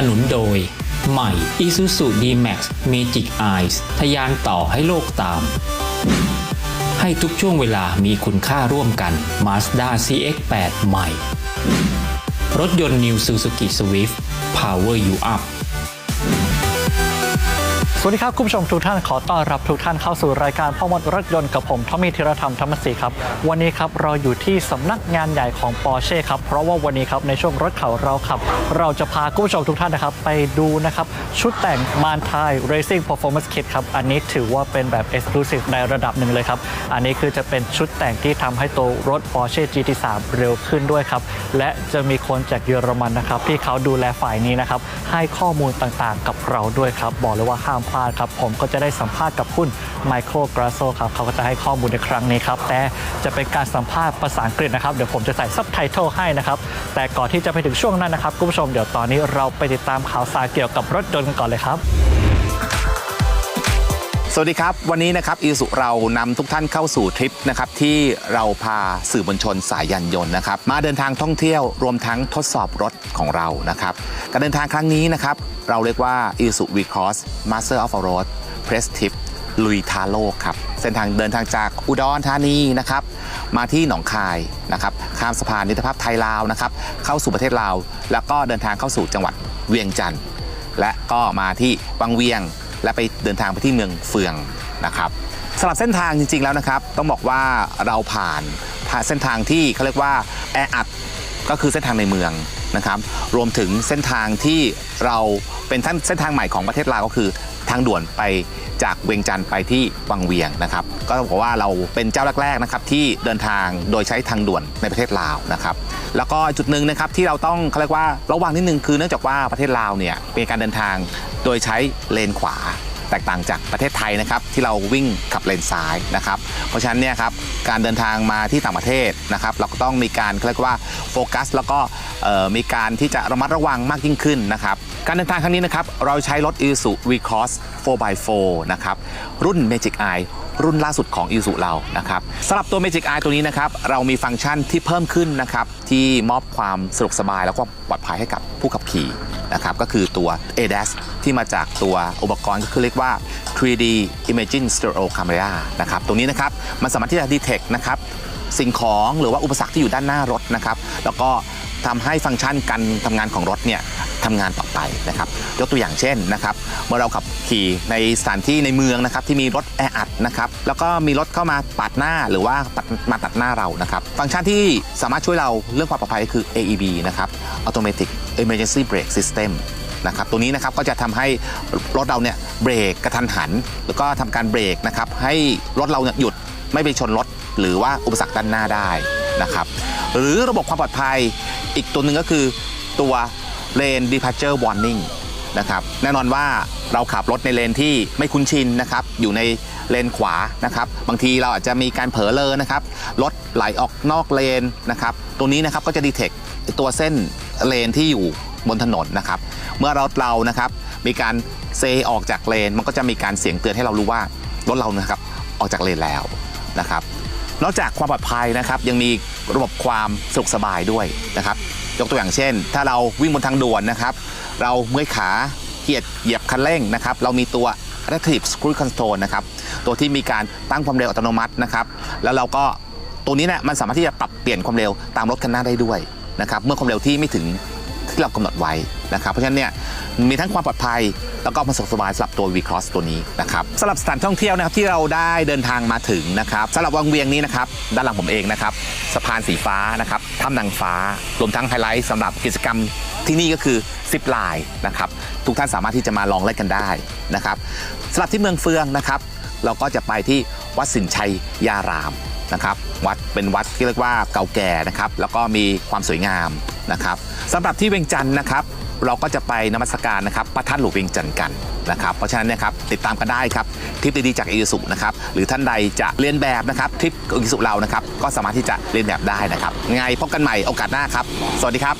สนุนโดย ใหม่ Isuzu D-Max Magic Eyes ทะยานต่อให้โลกตาม ให้ทุกช่วงเวลามีคุณค่าร่วมกัน Mazda CX-8 ใหม่ รถยนต์ New Suzuki Swift Power You Up วัสดีครับ คุณผู้ชมทุกท่านขอต้อนรับทุกท่านเข้าสู่รายการพ่อมดรถยนต์กับผมทอมมี่ธีรธรรมธรรมศรีครับ วันนี้ครับเราอยู่ที่สำนักงานใหญ่ของปอร์เช่ครับ เพราะว่าวันนี้ครับในช่วงรถเขาเราขับ เราจะพาคุณผู้ชมทุกท่านนะครับ ไปดูนะครับ ชุดแต่งมานทาย Racing Performance Kit ครับ อันนี้ถือว่าเป็นแบบ Exclusive ในระดับหนึ่งเลยครับ อันนี้คือจะเป็นชุดแต่งที่ทำให้ตัวรถ Porsche GT3 เร็วขึ้นด้วยครับและจะมีคนจากเยอรมันนะครับที่เขาดูแลฝ่ายนี้นะครับให้ข้อมูลต่างๆ กับเราด้วยครับบอกเลยว่าห้ามพลาดครับผมก็จะได้สัมภาษณ์กับคุณไมเคิลกราโซครับเขาก็จะให้ข้อมูลในครั้งนี้ครับแต่จะเป็นการสัมภาษณ์ภาษาอังกฤษนะครับเดี๋ยวผมจะใส่ซับไตเติลให้นะครับแต่ก่อนที่จะไปถึงช่วงนั้นนะครับคุณผู้ชมเดี๋ยวตอนนี้เราไปติดตามข่าวสารเกี่ยวกับรถยนต์กันก่อนเลยครับ สวัสดีครับ วันนี้นะครับอีสุเรานำทุกท่านเข้าสู่ทริปนะครับที่เราพาสื่อมวลชนสายยานยนต์นะครับมาเดินทางท่องเที่ยวรวมทั้งทดสอบรถของเรานะครับการเดินทางครั้งนี้นะครับเราเรียกว่า i s u v Cross Master of Road Press Trip ลุยทาโลกครับเส้นทางเดินทางจากอุดรธานีนะครับมาที่หนองคายนะครับข้ามสะพานมิตรภาพไทยลาวนะครับเข้าสู่ประเทศลาว แล้วก็เดินทางเข้าสู่จังหวัดเวียงจันทร์และก็มาที่วังเวียง และไปเดินทางไปที่เมืองเฟืองนะครับสำหรับเส้นทางจริง ๆ แล้วนะครับ ต้องบอกว่าเราผ่านผ่านเส้นทางที่เขาเรียกว่าแออัดก็คือเส้นทางในเมือง นะครับรวมถึงเส้นทางที่เราเป็นท่านเส้นทางใหม่ของประเทศลาวก็คือ ทางด่วนไปจากเวียงจันทร์ไปที่วังเวียงนะครับ ก็บอกว่าเราเป็นเจ้าแรกๆนะครับที่เดินทางโดยใช้ทางด่วนในประเทศลาวนะครับ แล้วก็จุดหนึ่งนะครับที่เราต้องเขาเรียกว่าระวังนิดนึงคือเนื่องจากว่าประเทศลาวเนี่ยเป็นการเดินทางโดยใช้เลนขวา แตกต่างจากประเทศไทยนะครับที่เราวิ่งขับเลนซ้ายนะครับเพราะฉะนั้นเนี่ยครับการเดินทางมาที่ต่างประเทศนะครับเราก็ต้องมีการเรียกว่าโฟกัส แล้วก็มีการที่จะระมัดระวังมากยิ่งขึ้นนะครับการเดินทางครั้งนี้นะครับเราใช้รถ Isuzu V-Cross 4x4 นะครับรุ่น Magic Eye รุ่นล่าสุดของ Isuzu เรานะครับสำหรับตัว Magic Eye ตัวนี้นะครับเรามีฟังก์ชันที่เพิ่มขึ้นนะครับที่มอบความสะดวกสบายแล้วก็ปลอดภัยให้กับผู้ขับขี่นะครับก็คือตัว ADAS ที่มาจากตัวอุปกรณ์ก็คือเรียกว่า 3D Imaging Stereo Camera นะครับตรงนี้นะครับมันสามารถที่จะ detect นะครับสิ่งของหรือว่าอุปสรรคที่อยู่ด้านหน้ารถนะครับ แล้วก็ ทำให้ฟังก์ชันการทำงานของรถเนี่ยทำงานต่อไปนะครับ ยกตัวอย่างเช่นนะครับ เมื่อเราขับขี่ในสถานที่ในเมืองนะครับที่มีรถแออัดนะครับ แล้วก็มีรถเข้ามาปาดหน้าหรือว่ามาตัดหน้าเรานะครับ ฟังก์ชันที่สามารถช่วยเราเรื่องความปลอดภัยก็คือ AEB นะครับ Automatic Emergency Brake System นะครับตัวนี้นะครับก็จะทำให้รถเราเนี่ยเบรกกระทันหัน แล้วก็ทำการเบรกนะครับให้รถเราเนี่ยหยุดไม่ไปชนรถ หรือว่าอุปสรรคด้านหน้าได้นะครับหรือระบบความปลอดภัย อีกตัวหนึ่งก็คือตัว Lane Departure Warning นะครับแน่นอนว่าเราขับรถในเลนที่ไม่คุ้นชินนะครับอยู่ในเลนขวานะครับบางทีเราอาจจะมีการเผลอเลอนะครับรถไหลออกนอกเลนนะครับตรงนี้นะครับก็จะดีเทคตัวเส้นเลนที่อยู่บนถนนนะครับเมื่อรถเรานะครับมีการเซออกจากเลน มันก็จะมีการเสียงเตือนให้เรารู้ว่ารถเรานะครับออกจากเลนแล้วนะครับ นอกจากความปลอดภัยนะครับยังมีระบบความสะดวกสบายด้วยนะครับยกตัวอย่างเช่น ถ้าเราวิ่งบนทางด่วนนะครับ เราเมื่อยขาเกียดเหยียบคันเร่งนะครับ เรามีตัว Adaptive Cruise Control นะครับ ตัวที่มีการตั้งความเร็วอัตโนมัตินะครับ แล้วเราก็ตัวนี้เนี่ยมันสามารถที่จะปรับเปลี่ยนความเร็วตามรถคันหน้าได้ด้วยนะครับ เมื่อความเร็วที่ไม่ถึงที่เรากำหนดไว้ นะครับ เพราะฉะนั้นเนี่ยมีทั้งความปลอดภัย แล้วก็ความสะดวกสบายสำหรับตัว V Cross ตัวนี้นะครับสำหรับสถานท่องเที่ยวนะครับที่เราได้เดินทางมาถึงนะครับสำหรับวังเวียงนี้นะครับด้านหลังผมเองนะครับสะพานสีฟ้านะครับถ้ำนางฟ้ารวมทั้งไฮไลท์สำหรับกิจกรรมที่นี่ก็คือซิปไลน์นะครับทุกท่านสามารถที่จะมาลองเล่นกันได้นะครับสำหรับที่เมืองเฟืองนะครับ เราก็จะไปที่วัดสินชัยยารามนะครับวัดเป็นวัดที่เรียกว่าเก่าแก่นะครับแล้วก็มีความสวยงามนะครับสำหรับที่เวียงจันทร์นะครับ เราก็จะไปนมัสการนะครับพระท่านหลวงเวียงจันทร์กันนะครับ เพราะฉะนั้นนะครับติดตามกันได้ครับทริปดีๆจากอิสุนะครับหรือท่านใดจะเรียนแบบนะครับทริปอิสุเรานะครับก็สามารถที่จะเรียนแบบได้นะครับไงพบกันใหม่โอกาสหน้าครับ สวัสดีครับ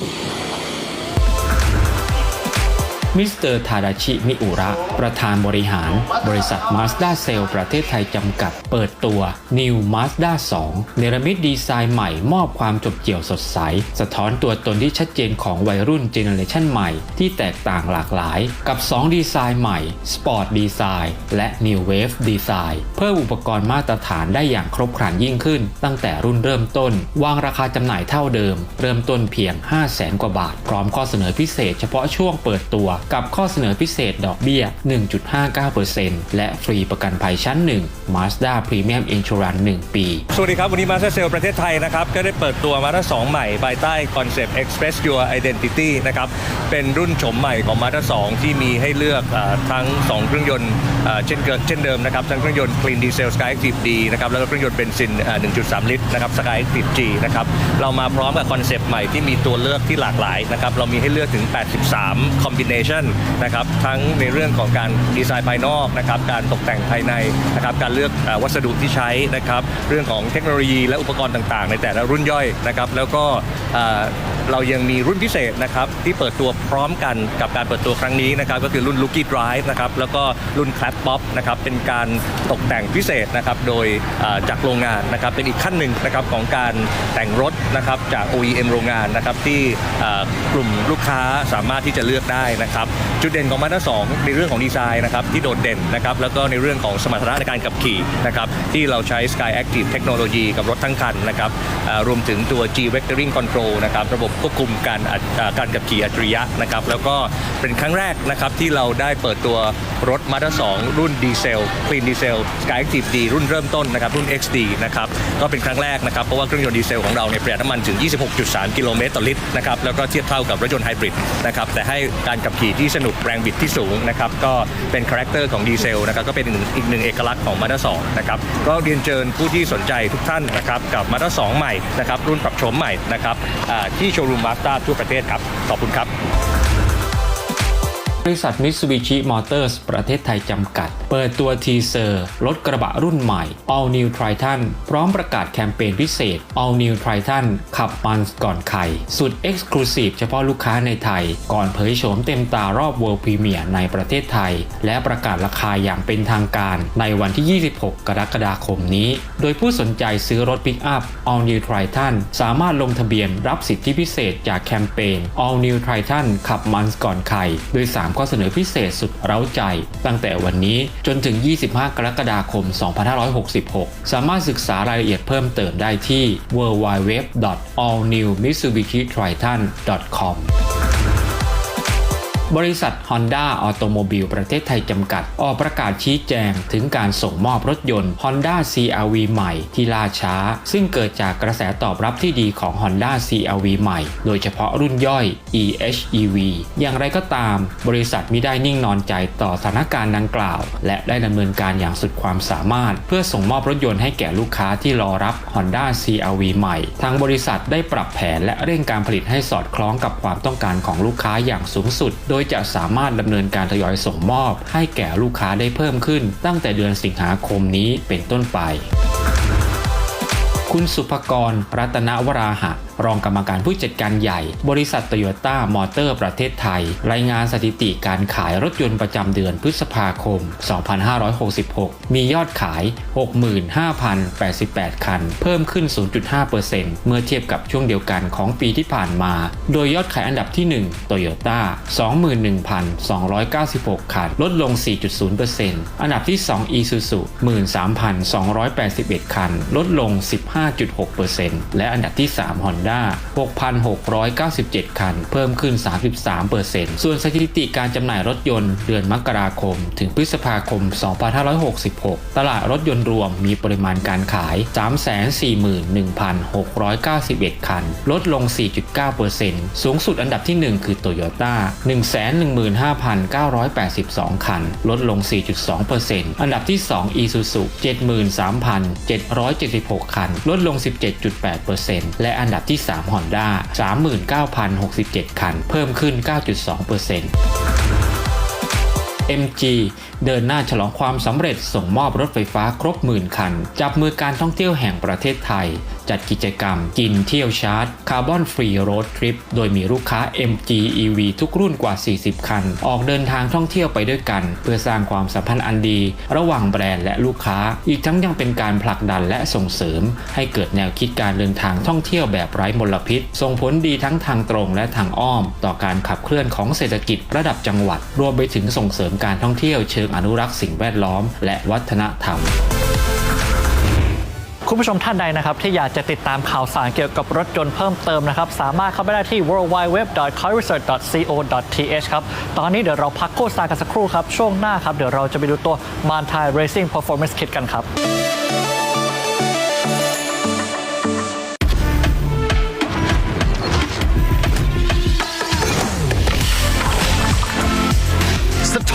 มิสเตอร์ทาดาชิมิอุระ ประธานบริหาร บริษัท Mazda c e l l ประเทศไทยจำกัด เปิดตัว New Mazda 2 เนรมิตดีไซน์ใหม่มอบความจบเกี่ยวสดใส สะท้อนตัวตนที่ชัดเจนของวัยรุ่นเจเนอเรชันใหม่ ที่แตกต่างหลากหลาย กับ 2 ดีไซน์ใหม่ Sport Design และ New Wave Design เพิ่มอุปกรณ์มาตรฐานได้อย่างครบครันยิ่งขึ้น ตั้งแต่รุ่นเริ่มต้น วางราคาจำหน่ายเท่าเดิม เริ่มต้นเพียง 5 0 0แสนกว่าบาท พร้อมข้อเสนอพิเศษเฉพาะช่วงเปิดตัวกับข้อเสนอพิเศษดอกเบี้ย 1.59%และฟรีประกันภัยชั้น 1 Mazda Premium Insurance 1 ปี สวัสดีครับ วันนี้มาสเตอร์เซลประเทศไทยนะครับ ก็ได้เปิดตัวมาสเตอร์สใหม่ ภายใต้คอนเซปต์ Express Your Identity นะครับ เป็นรุ่นโฉมใหม่ของมาสเตอร์สที่มีให้เลือกอทั้ง 2 เครื่องยนต์เช่นเกิดเช่นเดิมนะครับ ทั้งเครื่องยนต์ Clean Diesel Sky Active D นะครับ แล้วก็เครื่องยนต์เบนซิน 1.3 ลิตรนะครับ Sky Active G นะครับ เรามาพร้อมกับคอนเซปต์ใหม่ที่มีตัวเลือกที่หลากหลายนะครับ เรามีให้เลือกถึง 83 combination นะครับทั้งในเรื่องของการดีไซน์ภายนอกนะครับการตกแต่งภายในนะครับการเลือกวัสดุที่ใช้นะครับเรื่องของเทคโนโลยีและอุปกรณ์ต่างๆ ในแต่ละรุ่นย่อยนะครับแล้วก็ เรายังมีรุ่นพิเศษนะครับที่เปิดตัวพร้อมกันกับการเปิดตัวครั้งนี้นะครับก็คือรุ่น Lucky Drive นะครับแล้วก็รุ่น Clap Pop นะครับเป็นการตกแต่งพิเศษนะครับโดยจากโรงงานนะครับเป็นอีกขั้นหนึ่งนะครับของการแต่งรถนะครับจาก OEM โรงงานนะครับที่กลุ่มลูกค้าสามารถที่จะเลือกได้นะครับจุดเด่นของมาด้า2ในเรื่องของดีไซน์นะครับที่โดดเด่นนะครับแล้วก็ในเรื่องของสมรรถนะในการขับขี่นะครับที่เราใช้ Sky Active Technology กับรถทั้งคันนะครับรวมถึงตัว G Vectoring Control นะครับระบบควบคุมการการขับขี่อัจฉริยะนะครับแล้วก็เป็นครั้งแรกนะครับที่เราได้เปิดตัวรถ Mazda 2รุ่นดีเซล Clean Diesel Sky Active D รุ่นเริ่มต้นนะครับรุ่น XD นะครับก็เป็นครั้งแรกนะครับเพราะว่าเครื่องยนต์ดีเซลของเราเนี่ยประหยัดน้ำมันถึง 26.3 กิโลเมตรต่อลิตรนะครับแล้วก็เทียบเท่ากับรถยนต์ไฮบริดนะครับแต่ให้การขับขี่ที่สนุกแรงบิดที่สูงนะครับก็เป็นคาแรคเตอร์ของดีเซลนะครับก็เป็นอีกหนึ่งเอกลักษณ์ของ Mazda 2นะครับก็เรียนเชิญผู้ที่สนใจทุกท่านนะครับกับ Mazda 2ใหม่นะครับรุ่นปรับโฉมใหม่นะครับที่โชว์รูมมาสเตอร์ทั่วประเทศครับ ขอบคุณครับ ริษัท Mitsubishi Motors ประเทศไทยจำกัด เปิดตัวทีเซอร์รถกระบะรุ่นใหม่ All New Triton พร้อมประกาศแคมเปญพิเศษ All New Triton ขับมันก่อนใคร สุด Exclusive เฉพาะลูกค้าในไทย ก่อนเผยโฉมเต็มตารอบ World Premiere ในประเทศไทย และประกาศราคาอย่างเป็นทางการในวันที่ 26 กรกฎาคมนี้ โดยผู้สนใจซื้อรถปิกอัพ All New Triton สามารถลงทะเบียนรับสิทธิพิเศษจากแคมเปญ All New Triton ขับมันก่อนใครโดย3ข้อเสนอพิเศษสุดเร้าใจ ตั้งแต่วันนี้จนถึง 25 กรกฎาคม 2566 สามารถศึกษารายละเอียดเพิ่มเติมได้ที่ www.allnewmitsubishitriton.com บริษัท Honda Automobile ประเทศไทยจำกัด ออกประกาศชี้แจงถึงการส่งมอบรถยนต์ Honda CRV ใหม่ที่ล่าช้า ซึ่งเกิดจากกระแสตอบรับที่ดีของ Honda CRV ใหม่ โดยเฉพาะรุ่นย่อย EHEV อย่างไรก็ตาม บริษัทมิได้นิ่งนอนใจต่อสถานการณ์ดังกล่าว และได้ดำเนินการอย่างสุดความสามารถ เพื่อส่งมอบรถยนต์ให้แก่ลูกค้าที่รอรับ Honda CRV ใหม่ ทางบริษัทได้ปรับแผนและเร่งการผลิตให้สอดคล้องกับความต้องการของลูกค้าอย่างสูงสุด โดยจะสามารถดำเนินการทยอยส่งมอบ ให้แก่ลูกค้าได้เพิ่มขึ้น ตั้งแต่เดือนสิงหาคมนี้เป็นต้นไป คุณสุภกร รัตนวราหะ รองกรรมการผู้จัดการใหญ่ บริษัทโตโยต้ามอเตอร์ประเทศไทย รายงานสถิติการขายรถยนต์ประจำเดือนพฤษภาคม 2566 มียอดขาย 65,088 คัน เพิ่มขึ้น 0.5%เมื่อเทียบกับช่วงเดียวกันของปีที่ผ่านมา โดยยอดขายอันดับที่1 Toyota 21,296 คัน ลดลง 4.0%อันดับที่ 2 Isuzu 13,281 คัน ลดลง 15.6%และอันดับที่ 3 Honda 6,697 คัน เพิ่มขึ้น 33%ส่วนสถิติการจำหน่ายรถยนต์เดือนมกราคม ถึงพฤษภาคม 2566 ตลาดรถยนต์รวมมีปริมาณการขาย 341,691 คัน ลดลง 4.9%สูงสุดอันดับที่ 1 คือ Toyota 115,982 คัน ลดลง 4.2%อันดับที่ 2 Isuzu 73,776 คัน ลดลง 17.8%และอันดับที่ที่3 Honda 39,067 คัน เพิ่มขึ้น 9.2% MG เดินหน้าฉลองความสำเร็จส่งมอบรถไฟฟ้าครบหมื่นคัน จับมือการท่องเที่ยวแห่งประเทศไทย จัดกิจกรรม กินเที่ยวชาร์จคาร์บอนฟรีโรดทริปโดยมีลูกค้า MG EV ทุกรุ่นกว่า 40 คัน ออกเดินทางท่องเที่ยวไปด้วยกัน เพื่อสร้างความสัมพันธ์อันดี ระหว่างแบรนด์และลูกค้า อีกทั้งยังเป็นการผลักดันและส่งเสริม ให้เกิดแนวคิดการเดินทางท่องเที่ยวแบบไร้มลพิษ ส่งผลดีทั้งทางตรงและทางอ้อม ต่อการขับเคลื่อนของเศรษฐกิจระดับจังหวัด รวมไปถึงส่งเสริมการท่องเที่ยวเชิงอนุรักษ์สิ่งแวดล้อม และวัฒนธรรมคุณผู้ชมท่านใดนะครับ ที่อยากจะติดตามข่าวสารเกี่ยวกับรถยนต์เพิ่มเติมนะครับ สามารถเข้าไปได้ที่ worldwideweb.carresearch.co.th ครับ ตอนนี้เดี๋ยวเราพักโฆษณากันสักครู่ครับ ช่วงหน้าครับ เดี๋ยวเราจะไปดูตัว m a n t a i Racing Performance Kit กันครับ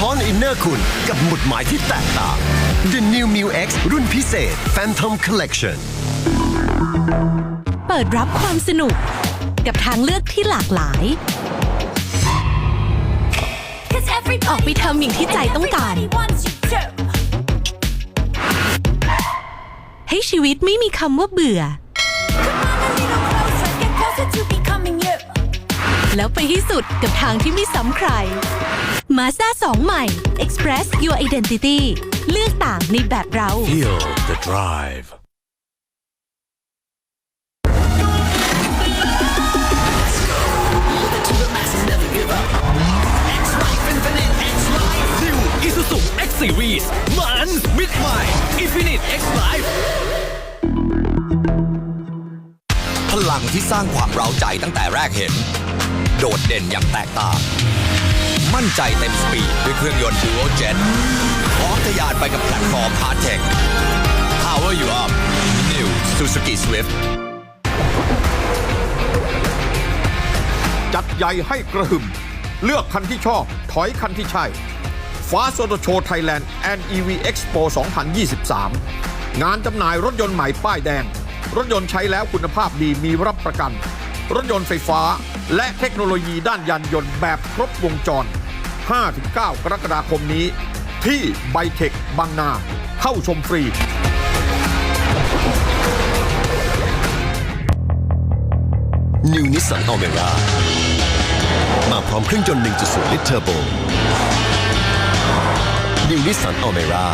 ท้อนอินเนอร์คุณกับหมุดหมายที่แตกต่าง The New m i u X รุ่นพิเศษ Phantom Collection เปิดรับความสนุกกับทางเลือกที่หลากหลาย ออกไปทำอย่างที่ใจต้องการ ให้ชีวิตไม่มีคำว่าเบื่อ แล้วไปให้สุดกับทางที่ไม่ซ้ำใคร Mazda 2ใหม่ Express Your Identity เลือกต่างในแบบเรา Feel the drive New Isuzu X Series มันมิดใหม่ Infinite X Life พลังที่สร้างความเร้าใจตั้งแต่แรกเห็น โดดเด่นอย่างแตกต่าง มั่นใจเต็มสปีดด้วยเครื่องยนต์ Dual Jet พร้อมทะยานไปกับแพลตฟอร์ม Hard Tech Power You Up New Suzuki Swift จัดใหญ่ให้กระหึ่ม เลือกคันที่ชอบ ถอยคันที่ใช่ฟ้าโซโตโชไทยแลนด์ and EV Expo 2023 งานจำหน่ายรถยนต์ใหม่ป้ายแดง รถยนต์ใช้แล้วคุณภาพดีมีรับประกัน รถยนต์ไฟฟ้า และเทคโนโลยีด้านยานยนต์แบบครบวงจร 5-9 กรกฎาคมนี้ ที่ไบเทคบางนา เข้าชมฟรี New Nissan Almera มาพร้อมเครื่องยนต์ 1.0 ลิตรเทอร์โบ New Nissan Almera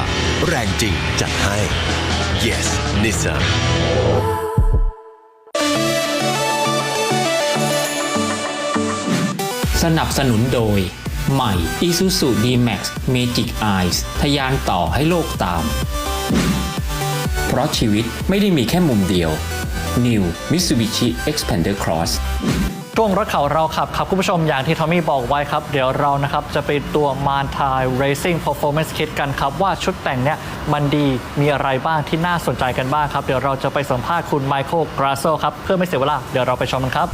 แรงจริงจัดให้ Yes Nissan สนับสนุนโดย ใหม่ Isuzu D-Max Magic Eyes ทะยานต่อให้โลกตาม เพราะชีวิตไม่ได้มีแค่มุมเดียว New Mitsubishi Xpander Cross ช่วงรถเขาเราขับครับ คุณผู้ชมอย่างที่ทอมมี่บอกไว้ครับ เดี๋ยวเรานะครับ จะไปตัว m a n t a i Racing Performance Kit กันครับ ว่าชุดแต่งเนี่ยมันดีมีอะไรบ้างที่น่าสนใจกันบ้างครับ เดี๋ยวเราจะไปสัมภาษณ์คุณไมเคิลกราโซครับ เพื่อไม่เสียเวลา เดี๋ยวเราไปชมกันครับ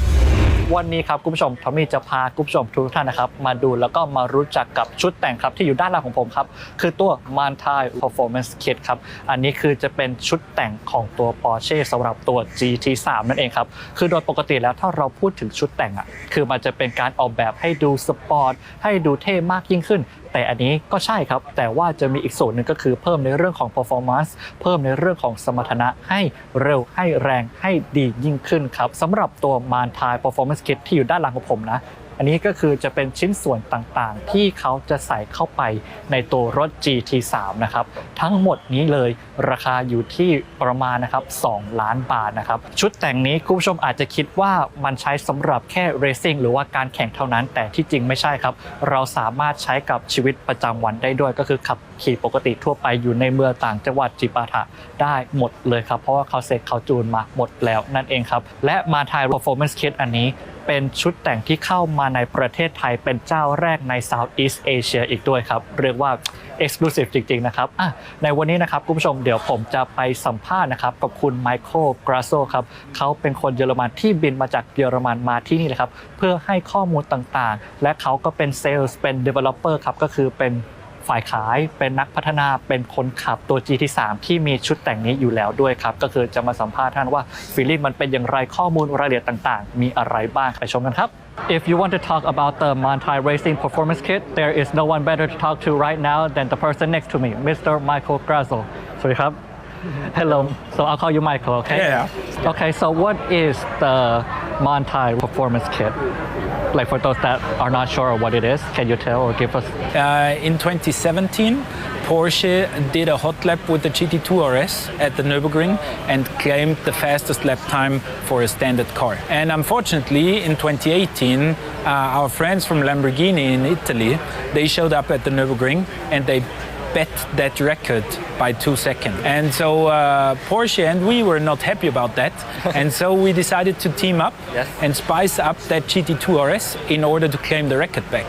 วันนี้ครับคุณผู้ชมทอมมี่จะพาคุณผู้ชมทุกท่านนะครับ มาดูแล้วก็มารู้จักกับชุดแต่งครับที่อยู่ด้านหลังของผมครับ คือตัว m a n t a i Performance Kit ครับ อันนี้คือจะเป็นชุดแต่งของตัว Porsche สำหรับตัว GT3 นั่นเองครับ คือโดยปกติแล้วถ้าเราพูดถึงชุดแต่งอะคือมันจะเป็นการออกแบบให้ดูสปอร์ตให้ดูเท่มากยิ่งขึ้น แต่อันนี้ก็ใช่ครับ แต่ว่าจะมีอีกส่วนหนึ่งก็คือเพิ่มในเรื่องของ performance เพิ่มในเรื่องของสมรรถนะให้เร็วให้แรงให้ดียิ่งขึ้นครับสำหรับตัว m a n t a i Performance Kit ที่อยู่ด้านหลังของผมนะ อันนี้ก็คือจะเป็นชิ้นส่วนต่างๆ ที่เขาจะใส่เข้าไปในตัวรถ GT3 นะครับ ทั้งหมดนี้เลยราคาอยู่ที่ประมาณนะครับ2ล้านบาทนะครับ ชุดแต่งนี้คุณผู้ชมอาจจะคิดว่ามันใช้สำหรับแค่ racing หรือว่าการแข่งเท่านั้นแต่ที่จริงไม่ใช่ครับ เราสามารถใช้กับชีวิตประจำวันได้ด้วย ก็คือขับขี่ปกติทั่วไปอยู่ในเมืองต่างจังหวัดจิปาถะได้หมดเลยครับ เพราะว่าเขาเสร็จเขาจูนมาหมดแล้วนั่นเองครับ และมาไทย performance kit อันนี้ เป็นชุดแต่งที่เข้ามาในประเทศไทยเป็นเจ้าแรกใน Southeast Asia อีกด้วยครับ เรียกว่า Exclusive จริง ๆ นะครับในวันนี้นะครับคุณผู้ชมเดี๋ยวผมจะไปสัมภาษณ์นะครับกับคุณไมเคิลกราโซครับเขาเป็นคนเยอรมันที่บินมาจากเยอรมันมาที่นี่เลยครับ เพื่อให้ข้อมูลต่างๆ และเขาก็เป็นเซลล์เป็น Developer ครับก็คือเป็น ฝ่ายขายเป็นนักพัฒนาเป็นคนขับตัว GT3 ที่มีชุดแต่งนี้อยู่แล้วด้วยครับ ก็คือจะมาสัมภาษณ์ท่านว่าฟีลลิ่งมันเป็นอย่างไรข้อมูลรายละเอียดต่างๆ มีอะไรบ้างไปชมกันครับ If you want to talk about the Mantai Racing Performance Kit, there is no one better to talk to right now than the person next to me, Mr. Michael Grazel. So you have, hello. So I'll call you Michael, okay? Yeah. Okay, so what is the Mantai Performance Kit? Like for those that are not sure what it is, can you tell or give us? Uh, in 2017, Porsche did a hot lap with the GT2 RS at the Nürburgring and claimed the fastest lap time for a standard car. And unfortunately, in 2018, uh, our friends from Lamborghini in Italy, they showed up at the Nürburgring and they bet that record by two seconds. And so uh, Porsche and we were not happy about that. and so we decided to team up and spice up that GT2 RS in order to claim the record back.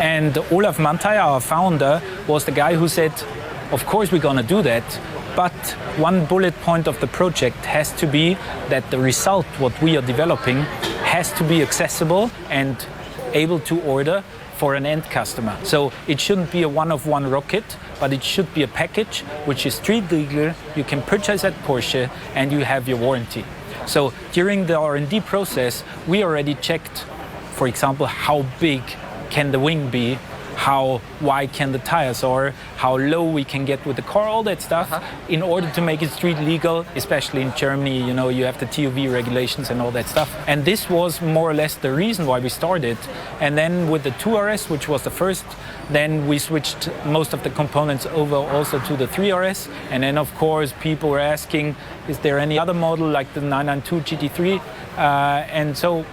And Olaf Mantai, our founder, was the guy who said, Of course, we're going to do that. But one bullet point of the project has to be that the result, what we are developing, has to be accessible and able to order for an end customer. So it shouldn't be a one-of-one rocket, but it should be a package which is street legal. You can purchase at Porsche, and you have your warranty. So during the R&D process, we already checked, for example, how big can the wing be, how wide can the tires are, how low we can get with the car, all that stuff, in order to make it street legal, especially in Germany, you know, you have the TUV regulations and all that stuff. And this was more or less the reason why we started. And then with the 2RS, which was the first, then we switched most of the components over also to the 3RS. And then, of course, people were asking, is there any other model like the 992 GT3? Uh, and so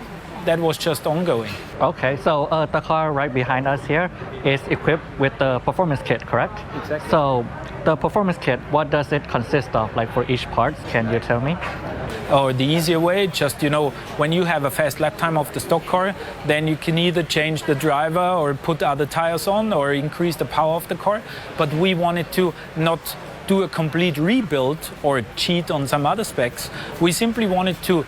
that was just ongoing. Okay, so uh, the car right behind us here is equipped with the performance kit, correct? Exactly. So the performance kit, what does it consist of, like for each part? Can you tell me? Or the easier way, just you know, when you have a fast lap time of the stock car, then you can either change the driver or put other tires on or increase the power of the car. But we wanted to not do a complete rebuild or cheat on some other specs. We simply wanted to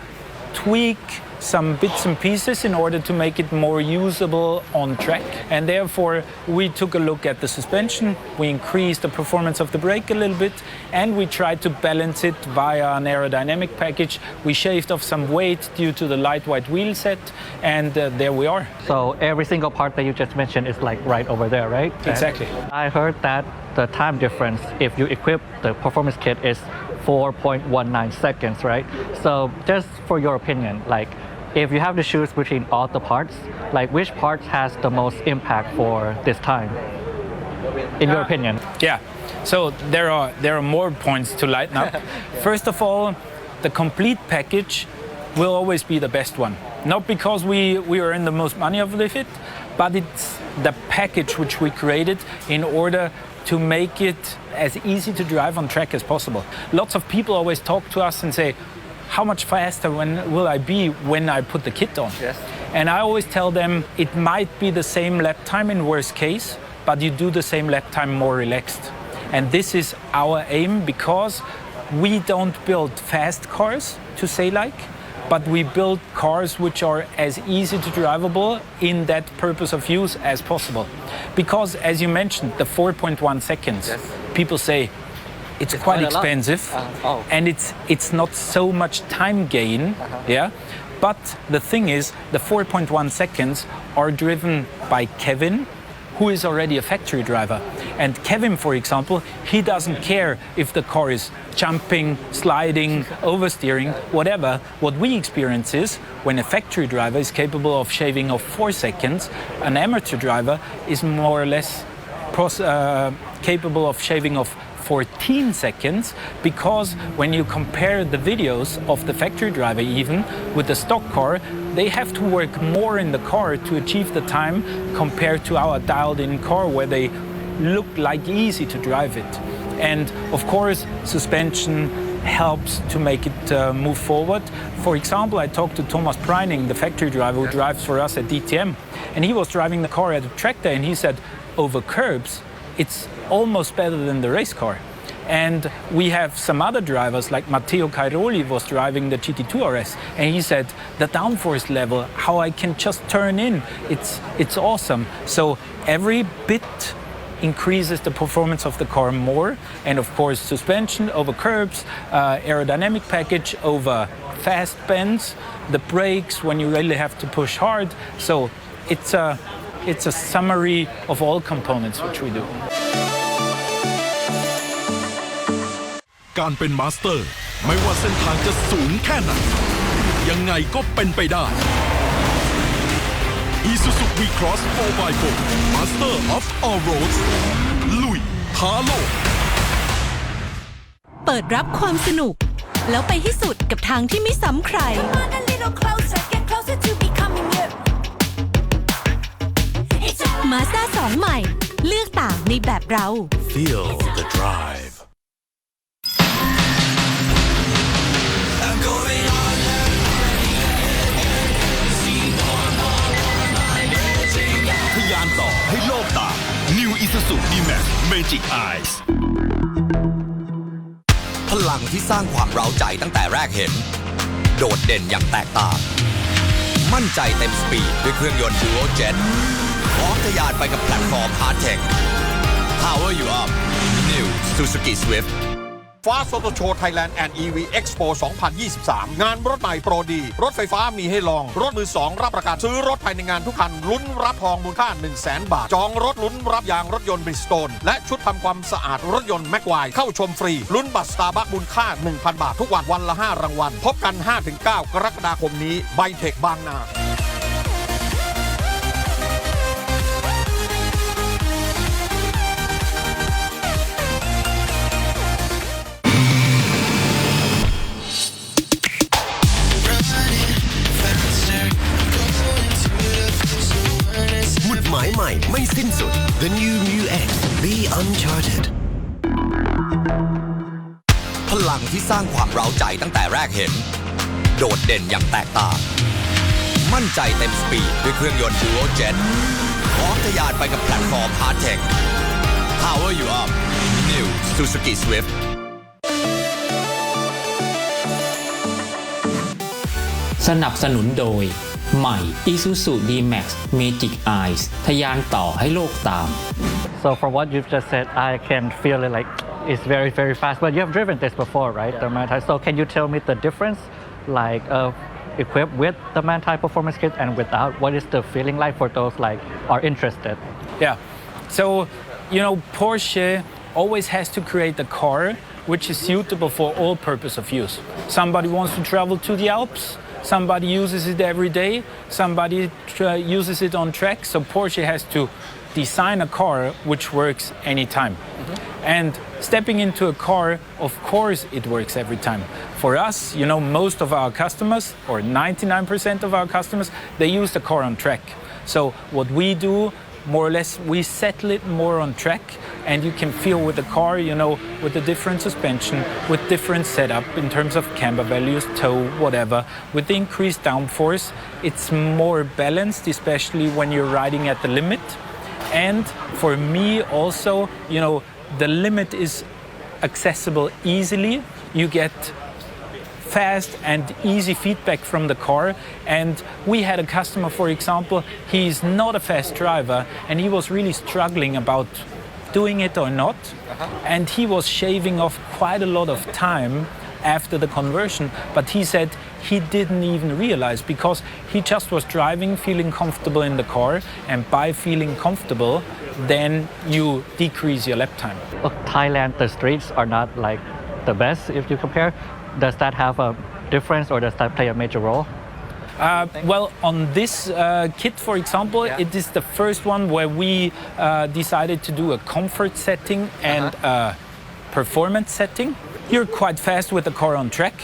tweak some bits and pieces in order to make it more usable on track. And therefore, we took a look at the suspension, we increased the performance of the brake a little bit, and we tried to balance it via an aerodynamic package. We shaved off some weight due to the lightweight wheel set, and uh, there we are. So every single part that you just mentioned is like right over there, right? And Exactly. I heard that the time difference if you equip the performance kit is 4.19 seconds, right? So just for your opinion, like if you have to choose between all the parts, like which part has the most impact for this time? In your opinion? Yeah. So there are there are more points to lighten up. First of all, the complete package will always be the best one. Not because we, we are in the most money of it, but it's the package which we created in order to make it as easy to drive on track as possible. Lots of people always talk to us and say, how much faster when will I be when I put the kit on? Yes. And I always tell them it might be the same lap time in worst case, but you do the same lap time more relaxed. And this is our aim because we don't build fast cars to say like, but we build cars which are as easy to drivable in that purpose of use as possible. Because as you mentioned, the 4.1 seconds, people say it's, quite quite expensive Uh, oh. and it's it's not so much time gain yeah? But the thing is the 4.1 seconds are driven by kevin who is already a factory driver. And kevin for example he doesn't care if the car is jumping sliding oversteering whatever. What we experience is when a factory driver is capable of shaving off four seconds an amateur driver is more or less pros- uh, capable of shaving off 14 seconds because when you compare the videos of the factory driver even with the stock car they have to work more in the car to achieve the time compared to our dialed in car where they look like easy to drive it and of course suspension helps to make it uh, move forward. For example, I talked to Thomas Preining, the factory driver who drives for us at DTM, and he was driving the car at a track day and he said, over curbs, it's almost better than the race car. And we have some other drivers like Matteo Cairoli was driving the GT2 RS and he said the downforce level, how I can just turn in, it's it's awesome. So every bit increases the performance of the car more. And of course, suspension over curbs, uh, aerodynamic package over fast bends, the brakes when you really have to push hard. So it's a it's a summary of all components which we do. การเป็นมาสเตอร์ ไม่ว่าเส้นทางจะสูงแค่ไหน ยังไงก็เป็นไปได้ Isuzu V-Cross 4x4 Master of All Roads ลุยท้าโลก เปิดรับความสนุก แล้วไปให้สุดกับทางที่ไม่ซ้ำใครมาสด้าสองใหม่ เลือกต่างในแบบเรา Feel the drive Magic Eyes พลังที่สร้างความเร้าใจตั้งแต่แรกเห็น โดดเด่นอย่างแตกต่าง มั่นใจเต็มสปีดด้วยเครื่องยนต์ Dual Jet พร้อมทะยานไปกับแพลตฟอร์ม Hard Tech Power you up New Suzuki Swift ฟ้าโซโตโชไทยแลนด์แอนด์ EV Expo 2023 งานรถใหม่โปรดี รถไฟฟ้ามีให้ลอง รถมือ 2 รับประกันซื้อรถภายในงานทุกคัน ลุ้นรับทองมูลค่า 1 0 0 0 0แบาท จองรถลุ้นรับยางรถยนต์บริสโตน และชุดทำความสะอาดรถยนต์แม็กไวเข้าชมฟรี ลุ้นบัตรสตาร์บัคมูลค่า 1,000 บาท ทุกวันวันละ 5 รางวัล พบกัน 5-9 กรกฎาคมนี้ไบเทคบางนา ใจตั้งแต่แรกเห็น โดดเด่นอย่างแตกต่าง มั่นใจเต็มสปีดด้วยเครื่องยนต์ Dual Jet พร้อมทะยานไปกับแพลตฟอร์ม Hard Tech Power you up New Suzuki Swift สนับสนุนโดย ใหม่ Isuzu D-Max Magic Eyes ทะยานต่อให้โลกตาม So from what you've just said, I can feel it like it's very, very fast. But you have driven this before, right? The Mantai. So can you tell me the difference, like uh, equipped with the Mantai Performance Kit and without? What is the feeling like for those like are interested? Yeah. So, you know, Porsche always has to create a car which is suitable for all purpose of use. Somebody wants to travel to the Alps. Somebody uses it every day. Somebody uses it on track. So Porsche has to design a car which works anytime. Mm-hmm. And stepping into a car, of course, it works every time. For us, you know, most of our customers, or 99% of our customers, they use the car on track. So what we do, more or less, we settle it more on track, and you can feel with the car, you know, with the different suspension, with different setup in terms of camber values, toe, whatever. With the increased downforce, it's more balanced, especially when you're riding at the limit. And for me, also, you know, the limit is accessible easily. You get fast and easy feedback from the car. And we had a customer, for example, he's not a fast driver and he was really struggling about doing it or not. Uh-huh. And he was shaving off quite a lot of time after the conversion, but he said he didn't even realize because he just was driving, feeling comfortable in the car, and by feeling comfortable, then you decrease your lap time. Look, Thailand, the streets are not like the best if you compare. Does that have a difference or does that play a major role? Uh, well, on this uh, kit, for example, it is the first one where we uh, decided to do a comfort setting and a performance setting. You're quite fast with the car on track.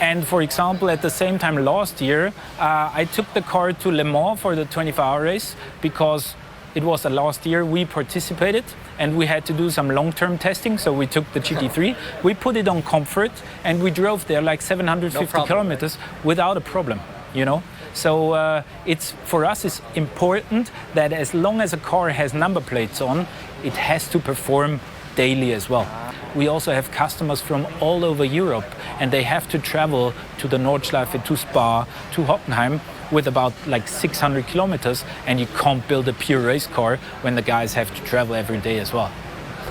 And for example, at the same time last year, uh, I took the car to Le Mans for the 24 hour race because it was the last year we participated and we had to do some long term testing. So we took the GT3, we put it on comfort, and we drove there like 750 kilometers without a problem, you know? So uh, it's for us it's important that as long as a car has number plates on, it has to perform daily as well. We also have customers from all over Europe, and they have to travel to the Nordschleife, to Spa, to Hockenheim with about like 600 kilometers, and you can't build a pure race car when the guys have to travel every day as well.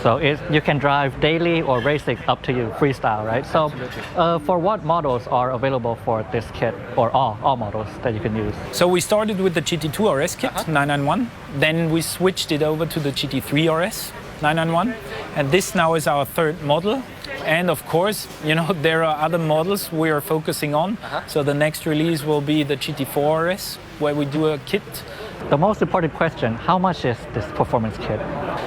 So it, you can drive daily or racing up to you, freestyle, right? So uh, for what models are available for this kit or all, all models that you can use? So we started with the GT2 RS kit 991, then we switched it over to the GT3 RS 991, and this now is our third model. And of course, you know, there are other models we are focusing on. Uh-huh. So the next release will be the GT4 RS, where we do a kit. The most important question, how much is this performance kit?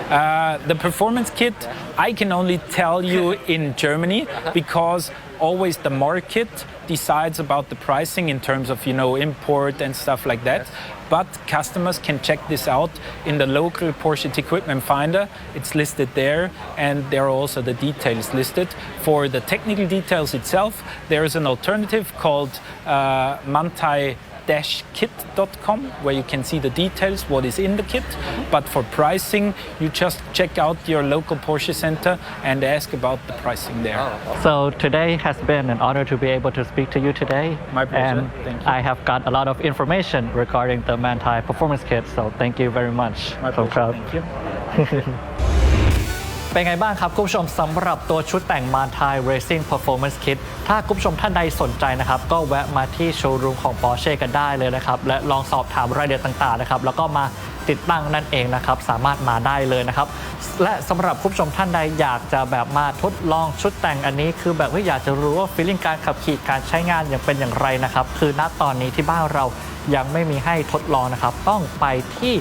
Uh, the performance kit, I can only tell you in Germany because always the market decides about the pricing in terms of you know import and stuff like that. But customers can check this out in the local Porsche equipment finder. It's listed there, and there are also the details listed. For the technical details itself, there is an alternative called uh, Mantai kit.com where you can see the details, what is in the kit. But for pricing, you just check out your local Porsche center and ask about the pricing there. So today has been an honor to be able to speak to you today. My pleasure. And thank you. I have got a lot of information regarding the Manti Performance Kit. So thank you very much. My pleasure. So thank you. เป็นไงบ้างครับ คุณผู้ชมสำหรับตัวชุดแต่ง m a n t a i Racing Performance Kit ถ้าคุณผู้ชมท่านใดสนใจนะครับ ก็แวะมาที่โชว์รูมของ Porsche กันได้เลยนะครับ และลองสอบถามรายละเอียดต่างๆนะครับ แล้วก็มา ติดตั้งนั่นเองนะครับ สามารถมาได้เลยนะครับ และสำหรับคุณผู้ชมท่านใดอยากจะแบบมาทดลองชุดแต่งอันนี้ คือแบบว่าอยากจะรู้ว่าฟีลลิ่งการขับขี่การใช้งานอย่างเป็นอย่างไรนะครับ คือณตอนนี้ที่บ้านเรายังไม่มีให้ทดลองนะครับ ต้องไปที่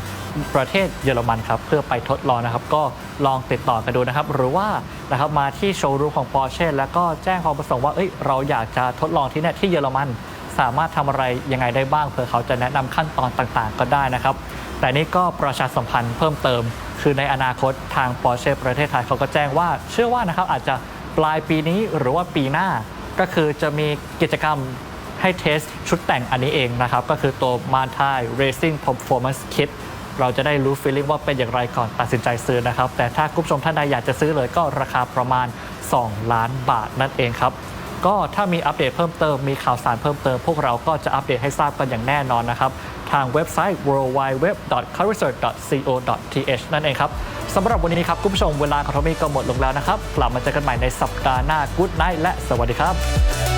ประเทศเยอรมันครับ เพื่อไปทดลองนะครับ ก็ลองติดต่อกันดูนะครับ หรือว่านะครับมาที่โชว์รูมของ Porsche แล้วก็แจ้งความประสงค์ว่าเอ้ยเราอยากจะทดลองที่เนี่ยที่เยอรมัน สามารถทำอะไรยังไงได้บ้างเผื่อเขาจะแนะนำขั้นตอนต่างๆ ก็ได้นะครับ แต่นี่ก็ประชาสัมพันธ์เพิ่มเติม คือในอนาคตทาง Porsche ประเทศไทยเขาก็แจ้งว่า เชื่อว่านะครับอาจจะปลายปีนี้หรือว่าปีหน้า ก็คือจะมีกิจกรรมให้เทสชุดแต่งอันนี้เองนะครับ ก็คือตัว m a n t a i Racing Performance Kit เราจะได้รู้ฟีลลิ่งว่าเป็นอย่างไรก่อนตัดสินใจซื้อนะครับ แต่ถ้าคุณผู้ชมท่านใดอยากจะซื้อเลยก็ราคาประมาณ 2 ล้านบาทนั่นเองครับ ก็ถ้ามีอัปเดตเพิ่มเติมมีข่าวสารเพิ่มเติม พวกเราก็จะอัปเดตให้ทราบกันอย่างแน่นอนนะครับ ทางเว็บไซต์ worldwideweb.carresearch.co.th นั่นเองครับสำหรับวันนี้ครับคุณผู้ชมเวลาของทอมมี่ก็หมดลงแล้วนะครับ กลับมาเจอกันใหม่ในสัปดาห์หน้า Good Night และสวัสดีครับ